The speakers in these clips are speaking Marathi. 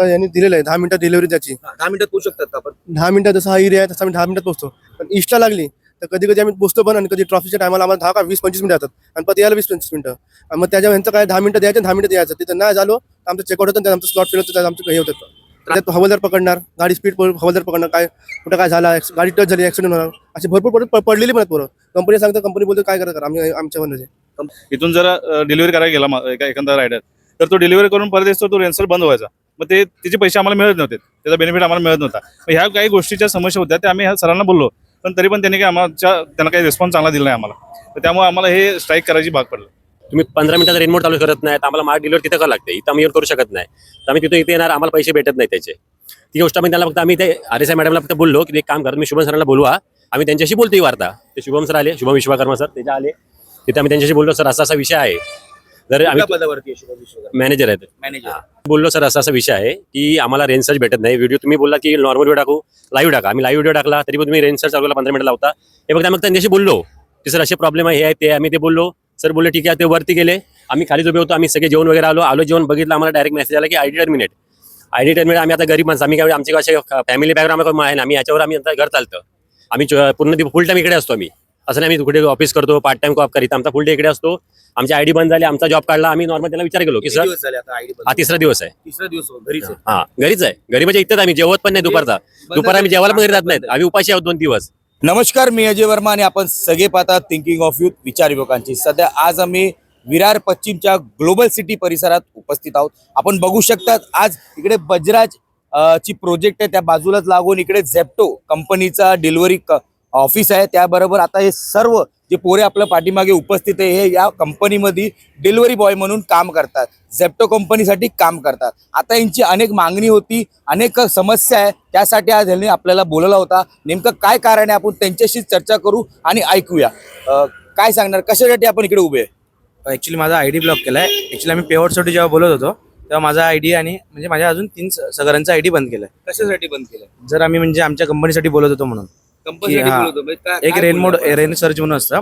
यांनी दिलेलं आहे. दहा मिनिटात डिलिव्हरी त्याची. दहा मिनिटात पोहोचू शकतात का आपण? दहा मिनिटात जसा हा एरिया आहे तसा आम्ही दहा मिनिटात पोहोचतो. पण इष्टला लागली तर कधी कधी आम्ही पोहोचतो पण आणि कधी ट्रॉफीच्या टायमाला आम्हाला दहा का वीस पंचवीस मिनिटं येतात आणि पण यायला वीस पंचवीस मिनिटं. आणि मग त्याच्या ह्यांचं काय दहा मिनिटं द्यायचं दहा मिनिटं द्यायचं. तिथं नाही झालो तर आमचं चेकआउट होतं आमचं स्लॉट फिल होतं त्यात आमचं हे होतं. त्यात हवालदार पकडणार गाडी स्पीड हवालदार पकडणार काय कुठं काय झाला गाडी टच झाली ऍक्सिडेंट होणार. असे भरपूर परत प- पडलेली पण आहेत पोरं. कंपनी सांगतं कंपनी बोलतो काय करत आम्ही आमच्या म्हणण्याचे इथून जर डिलिव्हरी करायला गेला एखादा रायडर तर तो डिलिव्हरी करून परत येतो तो रेन्सर बंद व्हायचा. मग ते त्याचे पैसे आम्हाला मिळत नव्हते. त्याचा बेनिफिट आम्हाला मिळत नव्हता. ह्या काही गोष्टीच्या समस्या होत्या त्या आम्ही ह्या सरांना बोललो. पण तरी पण त्यांनी काही आम्हाला त्यांना काही रिस्पॉन्स चांगला दिला नाही आम्हाला. तर त्यामुळे आम्हाला हे स्ट्राईक करायची भाग पडलं. तुम्ही पंधरा मिनिटाचा रेनमोड चालू करत नाही तर आम्हाला मार्क डिलिव्हर तिथं करावं लागते इथं आम्ही येऊन करू शकत नाही. तर आम्ही तिथं इथे येणार आम्हाला पैसे भेटत नाही त्याचे. ती गोष्ट आम्ही त्याला फक्त आम्ही ते आर एस आय मॅडमला फक्त बोललो की एक काम करत मी शुभम सरांना बोलवा. आम्ही त्यांच्याशी बोलतो ही वार्ता. ते शुभम सर आले शुभम विश्वकर्मा सर त्याच्या आले तिथे आम्ही त्यांच्याशी बोललो सर असा असा विषय आहे. जर आम्ही पदावरती मॅनेजर आहेत. मॅनेजर बोललो सर असा असा विषय आहे की आम्हाला रेंज सर्च भेटत नाही. व्हिडिओ तुम्ही बोलला की नॉर्मल व्हिडिओ टाकू. लाईव्ह टाका. आम्ही लाईव्ह व्हिडिओ टाकला तरी पण तुम्ही रेंज सर्च चालवला पंधरा मिनिट लावता. हे फक्त आम्ही त्यांच्याशी बोललो. की सर असे प्रॉब्लेम आहे हे आहे ते. आम्ही ते बोललो. सर बोलले ठीक आहे ते वरती गेले. आम्ही खाली उभे होतो आम्ही सगळे जेवण वगैरे आलो. आलो जेवण बघितलं आम्हाला डायरेक्ट मेसेज आला की I D terminate I D terminate आम्ही आता गरीब माणसं. आम्ही काय आमची असे फॅमिली बॅकग्राऊंड आहे ना? आम्ही याच्यावर आम्ही आता घर चालतं. आम्ही पूर्ण फुल टाइम इकडे असतो आम्ही. असं नाही आम्ही कुठे ऑफिस करतो पार्ट टाइम कॉप करीत. आमचा फुल डे इकडे असतो. आमची आयडी बंद झाली आमचा जॉब काढला. आम्ही नॉर्मल त्याला विचार केलो की सर दिवस झाले आता आयडी हा तिसरा दिवस आहे. तिसरा दिवस हो, घरीच आहे. हा घरीच आहे. घरी म्हणजे इथंच आम्ही जेवत पण नाही दुपारचा. दुपार आम्ही जेवायला पण घरी जात नाहीत. आम्ही उपाशी आहोत दोन दिवस. नमस्कार मी अजय वर्मा आणि आपण सगळे पाहतात थिंकिंग ऑफ युथ विचार युवकांची. सध्या आज आम्ही विरार पश्चिमच्या ग्लोबल सिटी परिसरात उपस्थित आहोत. आपण बघू शकतात आज इकडे बजराज अ, ची प्रोजेक्ट आहे. त्या बाजूलाच लागून इकडे झेप्टो कंपनीचा डिलिव्हरी ऑफिस आहे त्याबरोबर आता हे सर्व जे पोरे आपल्या पाठीमागे उपस्थित आहे हे या कंपनीमध्ये डिलिव्हरी बॉय म्हणून काम करतात. झेप्टो कंपनीसाठी काम करतात. आता यांची अनेक मागणी होती अनेक समस्या आहे त्यासाठी आज यांनी आपल्याला बोलवला होता. नेमकं काय कारण आहे आपण त्यांच्याशी चर्चा करू आणि ऐकूया. काय सांगणार? कशासाठी आपण इकडे उभे आहे? ॲक्च्युली माझा आय डी ब्लॉक केला आहे ॲक्च्युली आम्ही पेआउटसाठी जेव्हा बोलत होतो तेव्हा माझा आय डी आणि म्हणजे माझ्या अजून तीन सगळ्यांचा आय डी बंद केला आहे कशासाठी बंद केलं जर आम्ही म्हणजे आमच्या कंपनीसाठी बोलत होतो म्हणून. हा. म्हणजे एक रेन मोड? रेन सर्च म्हणून असतं.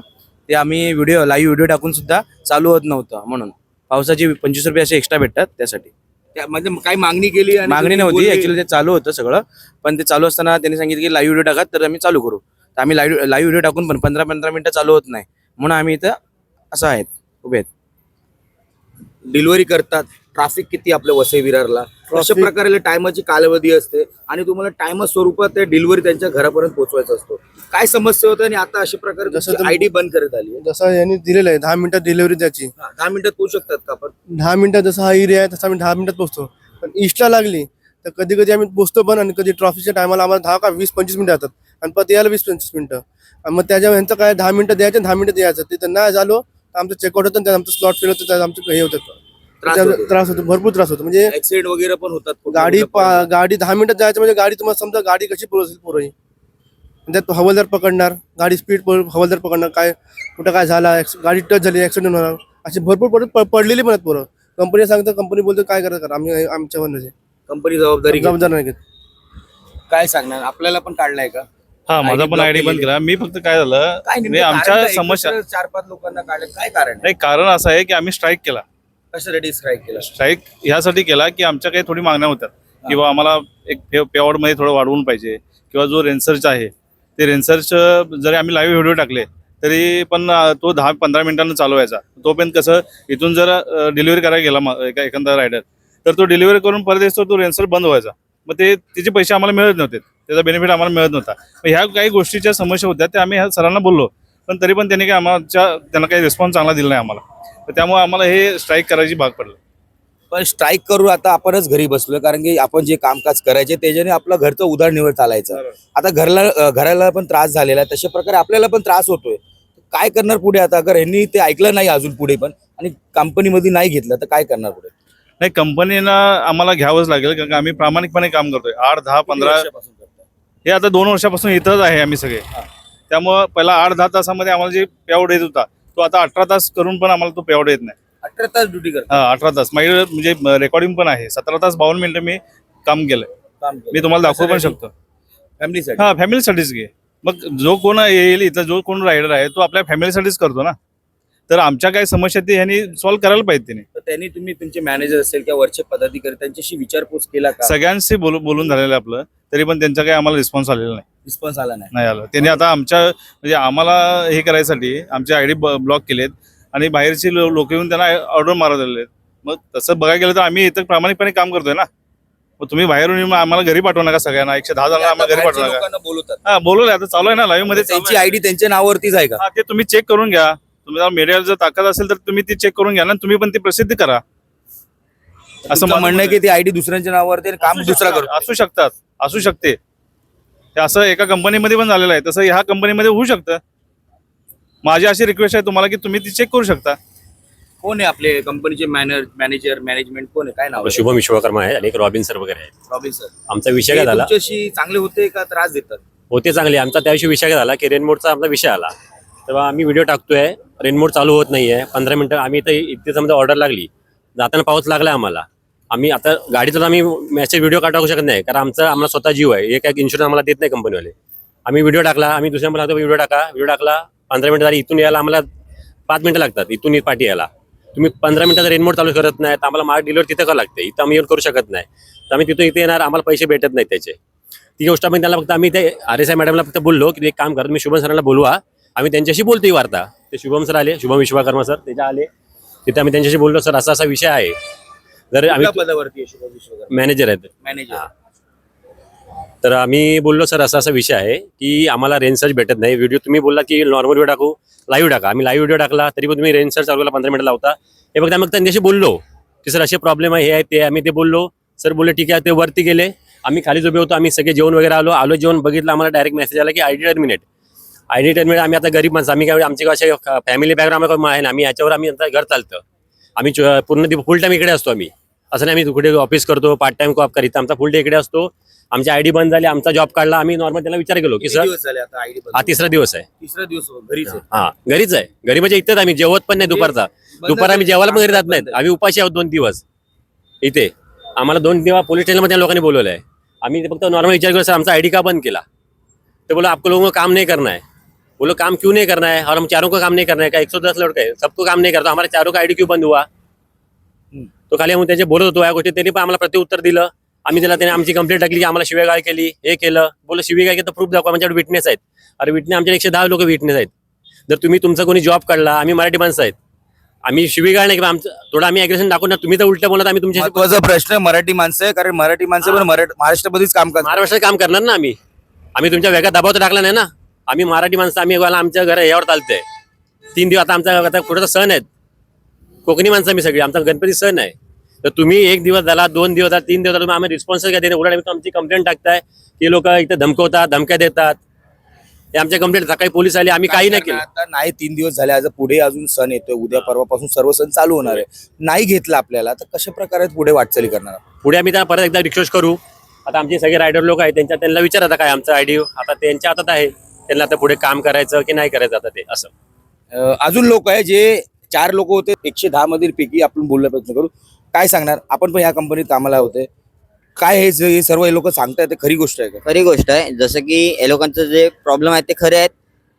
ते आम्ही व्हिडिओ लाईव्ह व्हिडिओ टाकून सुद्धा चालू होत नव्हतं म्हणून. पावसाची पंचवीस रुपये असे एक्स्ट्रा भेटतात त्यासाठी. त्या- म्हणजे काही मागणी केली मागणी नव्हती ऍक्च्युली ते चालू होतं सगळं. पण ते चालू असताना त्यांनी सांगितलं की लाईव्ह व्हिडिओ टाका तर आम्ही चालू करू. तर आम्ही लाईव्ह लाईव्ह व्हिडिओ टाकून पण पंधरा पंधरा मिनिटं चालू होत नाही. म्हणून आम्ही इथं असं आहेत उभे आहेत. डिलिव्हरी करतात. ट्रॅफिक किती आपल्या वसई विरारला? अशा प्रकारे टायमाची कालावधी असते आणि तुम्हाला टाइम स्वरूपात ते डिलिव्हरी त्यांच्या घरापर्यंत पोहोचवायचा असतो. काय समस्या होतं आणि आता अशा प्रकारे जसं आयडी बंद करत आली. जसं यांनी दिलेलं आहे दहा मिनिटात डिलिव्हरी त्याची. हा, दहा मिनिटात पोहोचू शकतात का आपण? दहा मिनिटात जसा हा एरिया आहे तसा आम्ही दहा मिनिटात पोहोचतो. पण इष्टला लागली तर कधी कधी आम्ही पोहोचतो पण आणि कधी ट्रॉफीच्या टायमाला आम्हाला दहा का वीस पंचवीस मिनिटं येतात आणि परत यायला वीस पंचवीस मिनिटं. आणि मग त्याच्या ह्यांचं काय दहा मिनिटं द्यायचं दहा मिनिटं द्यायचं तिथं नाही झालो तर आमचं चेकआउट होतं आमचं स्लॉट फिल होतं आमचं हे होतं. त्रास होतो. भरपूर त्रास होतो म्हणजे ऍक्सिडेंट वगैरे पण होतात गाडी गाडी दहा मिनिटात जायचं म्हणजे गाडी तुम्हाला समजा गाडी कशी पोहोचेल पुरही त्यात हवालदार पकडणार गाडी स्पीड हवालदार पकडणार काय कुठं काय झाला गाडी टच झाली ऍक्सिडेंट होणार असे भरपूर परत प- पडलेली पण आहेत पोरं कंपनी सांगतं कंपनी बोलतो काय करत करा आम्ही आमच्या म्हणण्याचे कंपनी जबाबदारी घेते. जबाबदार नाही घेत काय सांगणार आपल्याला पण काढलाय का हा माझा पण आयडी बंद केली. मी फक्त काय झालं आमच्या? समस्या चार पाच लोकांना काढले काय कारण? नाही कारण असं आहे की आम्ही स्ट्राईक केला कशासाठी स्ट्राईक केला? स्ट्राईक ह्यासाठी केला की आमच्या काही थोडी मागण्या होत्या. किंवा आम्हाला एक पेआउटमध्ये थोडं वाढवून पाहिजे. किंवा जो रेन्सर्च आहे ते रेन्सर्च जरी आम्ही लाईव्ह व्हिडिओ टाकले तरी पण तो दहा पंधरा मिनिटांना चालवायचा तोपर्यंत कसं इथून जर डिलिव्हरी करायला गेला एका एखादा रायडर तर तो डिलिव्हरी करून परत येतो तो रेन्सर बंद व्हायचा. मग ते त्याचे पैसे आम्हाला मिळत नव्हते. त्याचा बेनिफिट आम्हाला मिळत नव्हता. ह्या काही गोष्टीच्या समस्या होत्या त्या आम्ही ह्या सरांना बोललो. पण तरी पण त्यांनी काही आम्हाला त्यांना काही रिस्पॉन्स चांगला दिला नाही आम्हाला. तर त्यामुळे आम्हाला हे स्ट्राईक करायची भाग पडलं. पण स्ट्राईक करू आता आपणच घरी बसलोय कारण की आपण जे कामकाज करायचे त्याच्याने आपलं घरचं उदारनिवड चालायचं. आता घरला घराला पण त्रास झालेला आहे तशा प्रकारे आपल्याला पण त्रास होतोय. काय करणार पुढे आता? अगर यांनी ते ऐकलं नाही अजून पुढे पण आणि कंपनीमध्ये नाही घेतलं तर काय करणार पुढे? नाही कंपनीनं आम्हाला घ्यावंच लागेल कारण का आम्ही प्रामाणिकपणे काम करतोय. आठ दहा पंधरा? हे आता दोन वर्षापासून इथंच आहे आम्ही सगळे. त्यामुळं पहिला आठ दहा तासामध्ये आम्हाला जे पेआउट येत होता तो आता अठरा तास करून पण आम्हाला तो पेआउट येत नाही. अठरा तास ड्युटी करतात हा अठरा तास. माझी म्हणजे रेकॉर्डिंग पण आहे. सतरा तास बावन्न मिनिटं मी काम केलंय. काम मी तुम्हाला दाखवू पण शकतो. फॅमिलीसाठी हा फॅमिलीसाठीच घे. मग जो कोण येईल इथं जो कोण रायडर आहे तो आपल्या फॅमिलीसाठीच करतो ना. तर आमच्या काही समस्या ते ह्यांनी सॉल्व्ह करायला पाहिजे त्यांनी त्यांनी तुम्ही तुमचे मॅनेजर असेल किंवा वरचे पदाधिकारी त्यांच्याशी विचारपूस केला का? सगळ्यांशी बोलून बोलून झालेलं आहे आपलं. तरी पण त्यांचा काही आम्हाला रिस्पॉन्स आलेला नाही. रिस्पॉन्स आला नाही. नाही आलं. त्यांनी आता आमच्या म्हणजे आम्हाला हे करायसाठी आमचे आय डी ब्लॉक केलेत. आणि बाहेरची लोक येऊन त्यांना ऑर्डर मारत आलेले आहेत मग तसं बघायला गेलं तर आम्ही इथं प्रामाणिकपणे काम करतोय ना. मग तुम्ही बाहेरून येऊन आम्हाला घरी पाठवू नका सगळ्यांना. एकशे दहा जणांना आम्हाला घरी पाठवू नका. बोलवतात. हा बोलवलंय. आता चालू आहे ना लाईव्हमध्ये त्यांची. आयडी त्यांच्या नावावरतीच आहे का? हा ते तुम्ही चेक करून घ्या. तुम्ही मीडियाला जर ताकद असेल तर तुम्ही ती चेक करून घ्या ना तुम्ही पण ती प्रसिद्ध करा. असं म्हणणं आहे की ती आयडी दुसऱ्यांच्या नावावरती आणि काम असू दुसरा शकतात, करतो असू शकतात असू शकते. हे असं एका कंपनीमध्ये पण झालेलं आहे तसं ह्या कंपनीमध्ये होऊ शकतं. माझी अशी रिक्वेस्ट आहे तुम्हाला की तुम्ही ती चेक करू शकता. कोण आहे आपले कंपनीचे मॅनर मॅनेजर मॅनेजमेंट कोण आहे? काय नाव शुभम विश्वकर्मा आहे आणि एक रॉबिन सर वगैरे आहेत. Robin sir. आमचा विषय काय झाला? तुमच्याशी चांगले होते का त्रास देतात? होते चांगले. आमचा त्या दिवशी विषय काय झाला? की रेनमोडचा आमचा विषय आला. तेव्हा आम्ही व्हिडिओ टाकतोय. रेनमोड चालू होत नाहीये. पंधरा मिनिटं आम्ही इथे इथे समजा ऑर्डर लागली. जाताना पाऊस लागला आम्हाला. आम्ही आता गाडीचा आम्ही मॅसेज व्हिडिओ काढू टाकू शकत नाही. कारण आमचा आम्हाला स्वतः जीव आहे. एक एक इन्शुरन्स आम्हाला देत नाही कंपनीवाले आम्ही व्हिडिओ टाकला. आम्ही दुसऱ्या मला व्हिडिओ टाका. व्हिडिओ टाकला. पंधरा मिनिटं झाली. इथून यायला आम्हाला पाच मिनिटं लागतात. इथून पाठी यायला. तुम्ही पंधरा मिनिटाचा रेनमोड चालू करत नाही. तर आम्हाला मार्क डिलिव्हर तिथं करावं लागते. इथं आम्ही येऊन करू शकत नाही. तर आम्ही तिथून इथे येणार. आम्हाला पैसे भेटत नाहीत त्याचे. ती गोष्ट आम्ही त्याला फक्त आम्ही ते आर एस आय मॅडमला फक्त बोललो की एक काम करा. तुम्ही शुभम सरांना बोलवा. आम्ही त्यांच्याशी बोलतो ही वार्ता. ते शुभम सर आले शुभम विश्वकर्मा सर त्याच्या आले तिथे आम्ही त्यांच्याशी बोललो सर असा असा विषय आहे. जर आम्ही कुठल्या पदावरती आहे शुभम विश्वकर्मा? मॅनेजर आहेत. मॅनेजर तर आम्ही बोललो सर असा असा विषय आहे की आम्हाला रेंज सर्च भेटत नाही. व्हिडिओ तुम्ही बोलला की नॉर्मल व्हिडिओ टाकू लाईव्ह टाका. आम्ही लाईव्ह व्हिडिओ टाकला तरी पण तुम्ही रेंज सर्च चालवला पंधरा मिनिटं लावता. हे फक्त आम्ही त्यांच्याशी बोललो. की सर असे प्रॉब्लेम आहे हे आहे ते. आम्ही ते बोललो. सर बोलले ठीक आहे. ते वरती गेले. आम्ही खाली उभे होतो आम्ही सगळे जेवण वगैरे आलो. आलो जेवण बघितलं आम्हाला डायरेक्ट मेसेज आला की I D terminate. I D terminate आम्ही आता गरीब माणसं आम्ही काय आमची असे फॅमिली बॅकग्राऊंड आहे ना आम्ही याच्यावर आम्ही आता घर चालतं. आम्ही पूर्ण फुल टाइम इकडे असतो आम्ही. असं नाही आम्ही कुठे ऑफिस करतो पार्ट टाइम कॉप करीत आमचा फुल डे इकडे असतो. आमची आयडी बंद झाली आमचा जॉब काढला आम्ही नॉर्मल त्याला विचार केलो की सर हा तिसरा दिवस आहे. तिसरा दिवस हो, घरीच आहे. हा घरीच आहे. घरी म्हणजे इथेच आम्ही जेवत पण नाही दुपारचा. बंद दुपार आम्ही जेवायला पण घरी जात नाहीत. आम्ही उपाशी आहोत दोन दिवस. इथे. आम्हाला दोन दिवस पोलीस स्टेशनमध्ये लोकांनी बोलवलं आहे आम्ही ते फक्त नॉर्मल विचार केला सर आमचा आयडी का बंद केला? ते बोलो आपको लोगों को काम नहीं करना है बोलो काम क्यों नहीं करना है? और हम चारों को काम नहीं करना है? का एक सौ दस लड़के सबको काम नहीं करता। हमारे चारों का आयडी क्यों बंद हुआ? तो खाली आम्ही त्याचे बोलत होतो या गोष्टी त्यांनी पण आम्हाला प्रत्युत्तर दिलं। आम्ही त्याला त्याने आमची कंप्लेंट टाकली की आम्हाला शिवेगाळ केली हे केलं। बोल शिवेगाळ केलं तर प्रूफ दाखवा आमच्याकडे विटनेस आहेत. अरे विटनेस आमच्या एकशे दहा लोक विटनेस आहेत. जर तुम्ही तुमचा कोणी जॉब काढला आम्ही मराठी माणसं आहेत. आम्ही शिवीगाळ नाही की आमचं थोडं आम्ही अग्रेशन दाखवून ना तुम्ही तर उलट बोलत आम्ही तुमच्या महत्त्वाचा प्रश्न मराठी माणसं आहे कारण मराठी माणसं पण मराठ महाराष्ट्रामध्येच काम करतात. महाराष्ट्रात काम करणार ना आम्ही? आम्ही तुमच्या वेगळ्या दबाव तर टाकला नाही ना? आम्ही मराठी माणसं आम्ही मला आमच्या घर यावर चालतंय. तीन दिवस आता आमचा आता पुढचा सण आहेत. कोकणी माणसं आम्ही सगळी आमचा गणपती सण आहे. तर तुम्ही एक दिवस झाला दोन दिवस झाला तीन दिवस झाला आम्ही रिस्पॉन्स काय देणे उलट आमची कंप्लेंट टाकताय. की लोक इथे धमकवतात धमक्या देतात. हे आमच्या कंप्लेंट सकाळी पोलीस आले आम्ही काही नाही केलं. आता नाही तीन दिवस झाले आज पुढे अजून सण येतोय उद्या परवापासून सर्व सण चालू होणार आहे. नाही घेतलं आपल्याला तर कशा प्रकारे पुढे वाटचाली करणार? पुढे आम्ही त्यांना परत एकदा रिक्वेस्ट करू. आता आमचे सगळे रायडर लोक आहेत त्यांच्या त्यांना विचार आता काय आमचं आयडिओ आता त्यांच्या हातात आहे. त्यांना आता पुढे काम करायचं की नाही करायचं आता ते असं. अजून लोक आहे जे चार लोक होते एकशे दहा मधील पैकी आपण बोलला प्रयत्न करू. काय सांगणार? आपण पण या कंपनीत कामाला होते. काय हे जे- हे सर्व हे लोक सांगतायत ते खरी गोष्ट आहे का? खरी गोष्ट आहे. जसं की या लोकांचं जे प्रॉब्लेम आहेत ते खरे आहेत.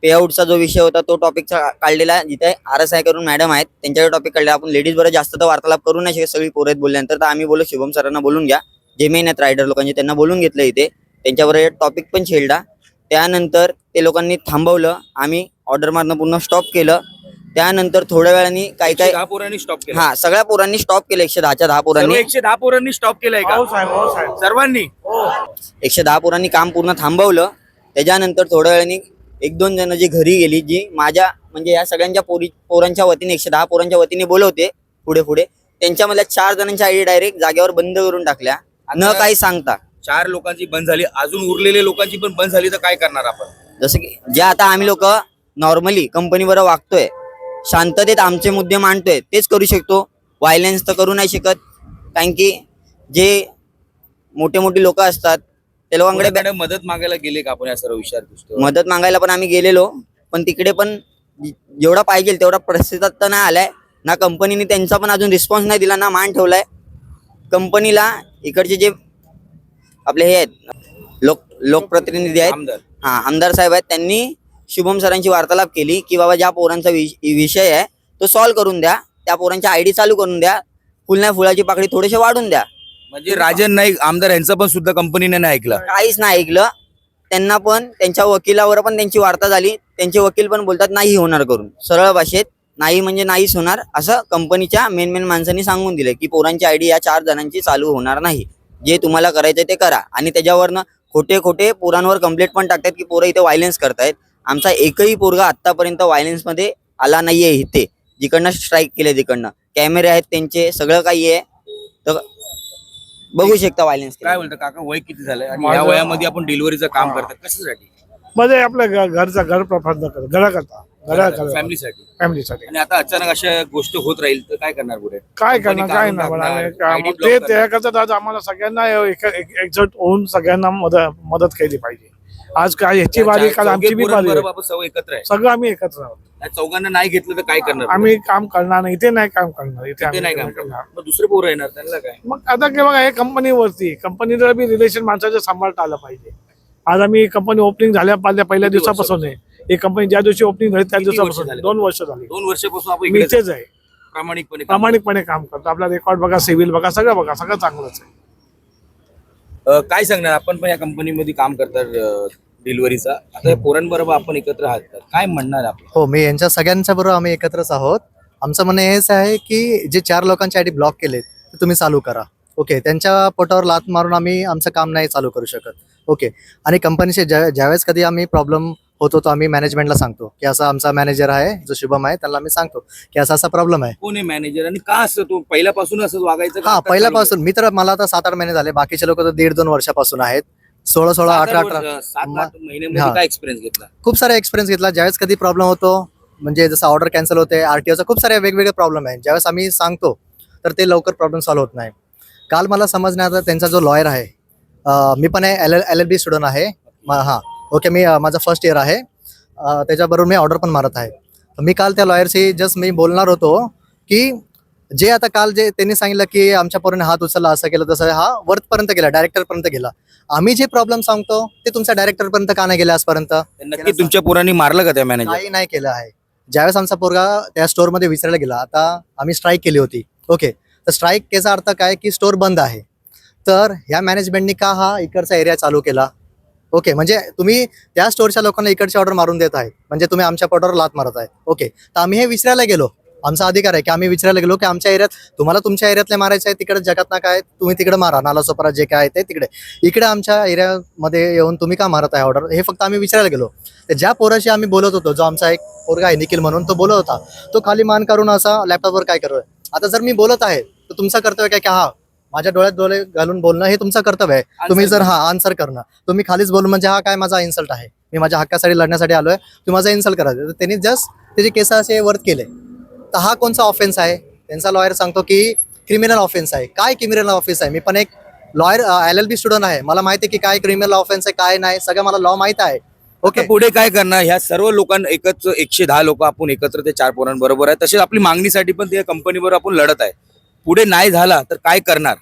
पेआउटचा जो विषय होता तो टॉपिकचा काढलेला जिथे आर एस आय करून मॅडम आहेत त्यांच्याकडे टॉपिक काढले आपण लेडीज बरोबर जास्त तर वार्तालाप करू नाही शकत सगळी पोरं आहेत बोलल्यानंतर. तर आम्ही बोललो शुभम सरांना बोलून घ्या. जे मेन आहेत रायडर लोकांचे त्यांना बोलून घेतलं इथे. त्यांच्याबरोबर टॉपिक पण छेडला. त्यानंतर ते लोकांनी थांबवलं. आम्ही ऑर्डर मारणं पूर्ण स्टॉप केलं. त्यानंतर थोड्या वेळाने काही काही दहा पोरांनी स्टॉप केला. हा सगळ्या पोरांनी स्टॉप केलं. एकशे दहाच्या दहा सर्व पोरांनी. एकशे दहा पोरांनी स्टॉप केलाय का? सर्वांनी? एकशे दहा पोरांनी काम पूर्ण थांबवलं. त्याच्यानंतर थोड्या वेळाने एक दोन जण जी घरी गेली जी माझ्या म्हणजे या सगळ्यांच्या पोरी पोरांच्या वतीने एकशे दहा पोरांच्या वतीने बोलवते पुढे पुढे. त्यांच्यामधल्या चार जणांच्या आयडी डायरेक्ट जागेवर बंद करून टाकल्या. न काही सांगता. चार लोकांची बंद झाली अजून उरलेल्या लोकांची पण बंद झाली तर काय करणार आपण? जसं की जे आता आम्ही लोक नॉर्मली कंपनीवर वागतोय शांततेत आमचे मुद्दे मांडतोय तेच करू शकतो. व्हायलन्स तर करू नाही शकत. कारण की जे मोठे मोठे लोक असतात ते लोकांकडे कोणाकडे मदत मागायला गेले का आपण या सर्व विषयावर मदत मागायला पण आम्ही गेलेलो पण तिकडे पण जेवढा पाहिजे तेवढा प्रतिसाद तर नाही आलाय. ना कंपनीने त्यांचा पण अजून रिस्पॉन्स नाही दिला ना मान ठेवलाय. कंपनीला इकडचे जे आपले हे आहेत. लोक लोकप्रतिनिधी आहेत. हा आमदार साहेब आहेत. त्यांनी शुभम सरांची वार्तालाप केली की बाबा ज्या पोरांचा विष- विषय आहे तो सॉल्व्ह करून द्या. त्या पोरांच्या आयडी चालू करून द्या. फुल नाही फुलाची पाकळी थोडेसे वाढून द्या. म्हणजे राजन नाईक आमदार यांचं पण सुद्धा कंपनीने नाही ऐकलं. काहीच नाही ऐकलं. त्यांना पण त्यांच्या वकिलावर पण त्यांची वार्ता झाली. त्यांचे वकील पण बोलतात नाही होणार करून. सरळ भाषेत नाही म्हणजे नाहीच होणार. असं कंपनीच्या मेन मेन माणसांनी सांगून दिले की पोरांची आयडी या चार जणांची चालू होणार नाही. जे तुम्हाला करायचं ते करा. आणि त्याच्यावरनं खोटे खोटे पोरांवर कंप्लेंट पण टाकतात की पोरं इथे व्हायलन्स करतायत. आमचा एकही पोरगा आतापर्यंत व्हायलन्समध्ये आला नाहीये इथे. जिकडनं स्ट्राईक केले तिकडनं. कॅमेरे आहेत त्यांचे सगळं काही आहे. तर बघू शकता व्हायलन्स काय बोलतं काका वय किती झालंय? आणि या वयामध्ये आपण डिलिव्हरीचं काम करतात. कशासाठी? मध्ये आपल्या घ- घरचा घर प्रबंध कर फॅमिलीसाठी. फॅमिलीसाठी. आणि आता अचानक अशा गोष्ट होत राहील तर काय करणार पुढे? काय करणार? काय नाही म्हणा काय मग ते. त्याकरता आज आम्हाला सगळ्यांना एक- एक- एकजूट होऊन सगळ्यांना मदत मदत केली पाहिजे. आज काय ह्याची बारी काल आमची बी बारी सगळं एकत्र आहे. सगळं आम्ही एकत्र आहोत. चौघांना नाही घेतलं तर काय करणार आम्ही काम करणार नाही. इथे नाही काम करणार. इथे नाही काम करणार. दुसरे पोरं येणार त्यांना काय? मग आता की बघा हे कंपनीवरती कंपनीला बी रिलेशन माणसाचं सांभाळता आलं पाहिजे. आज आम्ही कंपनी ओपनिंग झाल्या पहिल्या दिवसापासून आहे? ही कंपनी ज्या दिवशी ओपनिंग झाली त्या दिवसापासून. झाली? दोन वर्ष झाली. दोन वर्षापासून आपण मी इकडेच आहे. प्रामाणिकपणे काम प्रामाणिकपणे काम करतो. आपला रेकॉर्ड बघा सिव्हिल बघा सगळं बघा सगळं चांगलंच आहे. अं, काय सांगणार? आपण पण या कंपनीमध्ये काम करतात डिलिव्हरीचा आता या पोरांबरोबर आपण एकत्र आहात तर काय म्हणणार आपण? हो मी यांच्या सगळ्यांच्या बरोबर आम्ही एकत्रच आहोत. आमचं म्हणणं हेच आहे की जे चार लोकांचे आयडी ब्लॉक केलेत ते तुम्ही चालू करा. ओके त्यांच्या पोटावर लात मारून आम्ही आमचं काम नाही चालू करू शकत. ओके आणि कंपनीचे ज्या ज्यावेळेस कधी आम्ही प्रॉब्लेम होतो तो आम्ही मॅनेजमेंटला सांगतो. की असा आमचा मॅनेजर आहे जो शुभम आहे त्याला आम्ही सांगतो की असा असा प्रॉब्लेम आहे. कोण आहे मॅनेजर आणि का असं तो पहिल्यापासून असं वागायचं का हा आता पहिल्यापासून. मी तर मला आता सात आठ महिने झाले बाकीचे लोक तर दीड दोन वर्षापासून आहेत. सोळा सोळा सात अठरा आठ वर्ष, सात आठ महिन्यामध्ये हा. काय एक्सपिरियन्स घेतला? खूप सारा एक्सपिरियन्स घेतला. ज्यावेळेस कधी प्रॉब्लेम होतो म्हणजे जसं ऑर्डर कॅन्सल होते आरटीओचा खूप सारे वेगवेगळे प्रॉब्लेम आहे. ज्यावेळेस आम्ही सांगतो तर ते लवकर प्रॉब्लेम सॉल्व्ह होत नाही. काल मला समजण्यात आलं त्यांचा जो लॉयर आहे अं, मी पण L L L B student आहे. म- हां. ओके मी माझं फर्स्ट इयर आहे. त्याच्याबरोबर मी ऑर्डर पण मारत आहे. मी काल त्या लॉयरशी जस्ट मी बोलणार होतो की जे आता काल जे त्यांनी सांगितलं की आमच्या पोराने हात उचलला असं केलं तसं हा वरपर्यंत गेला डायरेक्टरपर्यंत गेला. आम्ही जे प्रॉब्लेम सांगतो ते तुमच्या डायरेक्टरपर्यंत का नाही गेले आजपर्यंत? नक्की तुमच्या पोरांनी मारलं का त्या मॅनेजर काही नाही केलं आहे. ज्यावेळेस आमचा पोरगा त्या स्टोअरमध्ये विचारायला गेला आता आम्ही स्ट्राईक केली होती. ओके तर स्ट्राईक केचा अर्थ काय? की स्टोअर बंद आहे. तर ह्या मॅनेजमेंटनी का हा इकडचा एरिया चालू केला? ओके म्हणजे तुम्ही त्या स्टोरच्या लोकांना इकडची ऑर्डर मारून देत आहे म्हणजे तुम्ही आमच्या पोटावर लात मारत आहे ओके तर आम्ही हे विचारायला गेलो. आमचा अधिकार आहे की आम्ही विचारायला गेलो की आमच्या एरियात तुम्हाला तुमच्या एरियातले मारायचे आहे तिकडे जगात ना काय तुम्ही तिकडे मारा. नालासोपरा जे काय आहे ते तिकडे. इकडे आमच्या एरियामध्ये येऊन तुम्ही का मारत आहे ऑर्डर हे फक्त आम्ही विचारायला गेलो. तर ज्या पोराशी आम्ही बोलत होतो जो आमचा एक पोरगा आहे निखिल म्हणून तो बोलत होता तो खाली मान करून असा लॅपटॉपवर काय करतोय आता जर मी बोलत आहे तर तुमचं कर्तव्य काय की हा माझ्या डोळ्यात डोळे घालून बोलणं हे तुमचं कर्तव्य आहे. तुम्ही जर हा आन्सर करणं. तुम्ही खालीच बोलून म्हणजे हा काय माझा इन्सल्ट आहे? मी माझ्या हक्कासाठी लढण्यासाठी आलोय. तुम्ही माझा इन्सल्ट करायचं तर त्यांनी जस्ट त्याचे केस असे वर्त केले. तर हा कोणचा ऑफेन्स आहे? त्यांचा लॉयर सांगतो की क्रिमिनल ऑफेन्स आहे. काय क्रिमिनल ऑफेन्स आहे? मी पण एक lawyer L L B student आहे. मला माहिती आहे की काय क्रिमिनल ऑफेन्स आहे काय नाही. सगळं मला लॉ माहीत आहे. ओके ओके पुढे काय करणार? ह्या सर्व लोकांना एकच एकशे दहा लोक आपण एकत्र ते चार पोरांबरोबर आहे. तसेच आपली मागणीसाठी पण त्या कंपनीबरोबर आपण लढत आहे. पुढे नाही झाला तर काय करणार?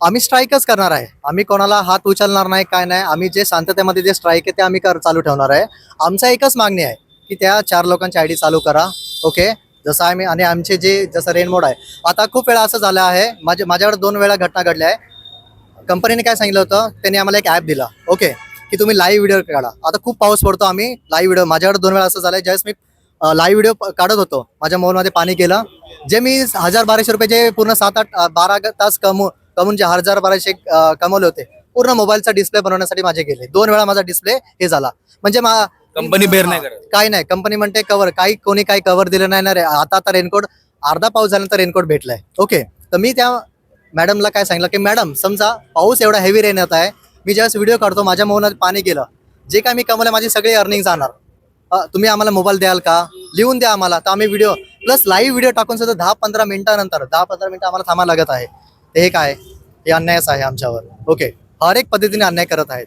आम्ही स्ट्राईकच करणार आहे. आम्ही कोणाला हात उचलणार नाही काय नाही. आम्ही जे शांततेमध्ये जे स्ट्राईक आहे ते आम्ही कर चालू ठेवणार आहे. आमचा एकच मागणी आहे की त्या चार लोकांची आय डी चालू करा. ओके जसं आम्ही आणि आमचे जे जसं रेनमोड आहे. आता खूप वेळा असं झालं आहे. माझ्या माझ्याकडे दोन वेळा घटना घडल्या आहे. कंपनीने काय सांगितलं होतं? त्यांनी आम्हाला एक ॲप दिला. ओके की तुम्ही लाईव्ह व्हिडिओ काढा. आता खूप पाऊस पडतो आम्ही लाईव्ह व्हिडिओ माझ्याकडे दोन वेळा असं झालं आहे ज्यावेळेस मी लाईव्ह व्हिडिओ काढत होतो. माझ्या मोबाईलमध्ये पाणी गेलं. जे मी हजार बाराशे रुपये जे पूर्ण सात आठ बारा तास कमवू कमवून जे हजार बाराशे कमवले होते पूर्ण मोबाईलचा डिस्प्ले बनवण्यासाठी माझे गेले. दोन वेळा माझा डिस्प्ले हे झाला. म्हणजे मा- कंपनी बेर नाही काही नाही. कंपनी म्हणते कव्हर काही कोणी काही कव्हर दिलं नाही ना रे. आता आता रेनकोट अर्धा पाऊस झाल्यानंतर रेनकोट भेटलाय. ओके तर मी त्या मॅडमला काय सांगितलं की मॅडम समजा पाऊस एवढा हेवी रेन येत आहे. मी ज्यावेळेस व्हिडिओ काढतो माझ्या मोबाईलमध्ये पाणी गेलं. जे काय मी कमवलं माझी सगळी अर्निंग जाणार. तुम्ही आम्हाला मोबाईल द्याल का? लिहून द्या आम्हाला. तर आम्ही व्हिडिओ प्लस लाईव्ह व्हिडिओ टाकून सुद्धा दहा पंधरा मिनिटानंतर दहा पंधरा मिनिटं आम्हाला थांबा लागत आहे. हे काय? हे अन्यायच आहे आमच्यावर. ओके हर एक पद्धतीने अन्याय करत आहेत.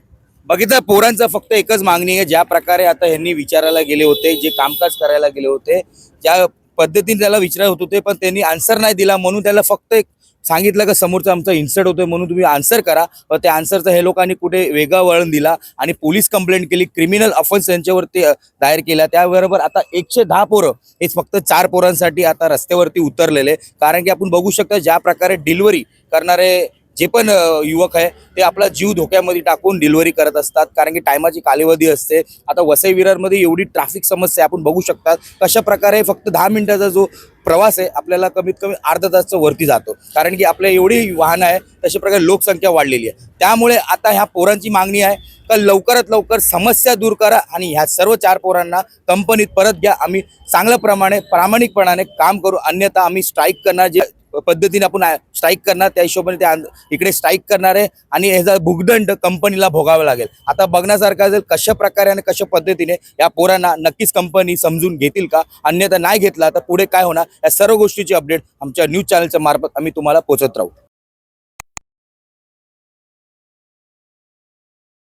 बघितलं पोरांचं फक्त एकच मागणी आहे. ज्या प्रकारे आता ह्यांनी विचारायला गेले होते जे कामकाज करायला गेले होते ज्या पद्धतीने त्याला विचारत होते पण त्यांनी आन्सर नाही दिला म्हणून त्याला फक्त एक सांगितलं का समोरचं आमचं इन्सर्ट होतोय म्हणून तुम्ही आन्सर करा. व त्या आन्सरचं हे लोकांनी कुठे वेगळा वळण दिला आणि पोलीस कंप्लेंट केली क्रिमिनल अफेन्स यांच्यावरती दायर केला. त्याबरोबर आता एकशे दहा पोरं हे फक्त चार पोरांसाठी आता रस्त्यावरती उतरलेले. कारण की आपण बघू शकता ज्या प्रकारे डिलिव्हरी करणारे जे पण युवक आहे ते आपला जीव धोक्यामध्ये टाकून डिलिव्हरी करत असतात. कारण की टायमाची कालावधी असते. आता वसई विरारमध्ये एवढी ट्रॅफिक समस्या आपण बघू शकतात कशा प्रकारे फक्त दहा मिनिटाचा जो प्रवास आहे आपल्याला कमीत कमी अर्धा तासचं वरती जातो. कारण की आपल्या एवढी वाहनं आहे तशा प्रकारे लोकसंख्या वाढलेली आहे. त्यामुळे आता ह्या पोरांची मागणी आहे का लवकरात लवकर समस्या दूर करा आणि ह्या सर्व चार पोरांना कंपनीत परत घ्या. आम्ही चांगल्या प्रमाणे प्रामाणिकपणाने काम करू. अन्यथा आम्ही स्ट्राईक करणार जे पद्धतीने आपण स्ट्राईक करणार त्या हिशोबाने ते इकडे स्ट्राईक करणार आहे आणि ह्याचा भुगदंड कंपनीला भोगावा लागेल. आता बघण्यासारखं असेल कशा प्रकारे आणि कशा पद्धतीने या पोरांना नक्कीच कंपनी समजून घेतील का? अन्यथा नाही घेतला तर पुढे काय होणार? या सर्व गोष्टीची अपडेट आमच्या न्यूज चॅनलच्या मार्फत आम्ही तुम्हाला पोहोचत राहू.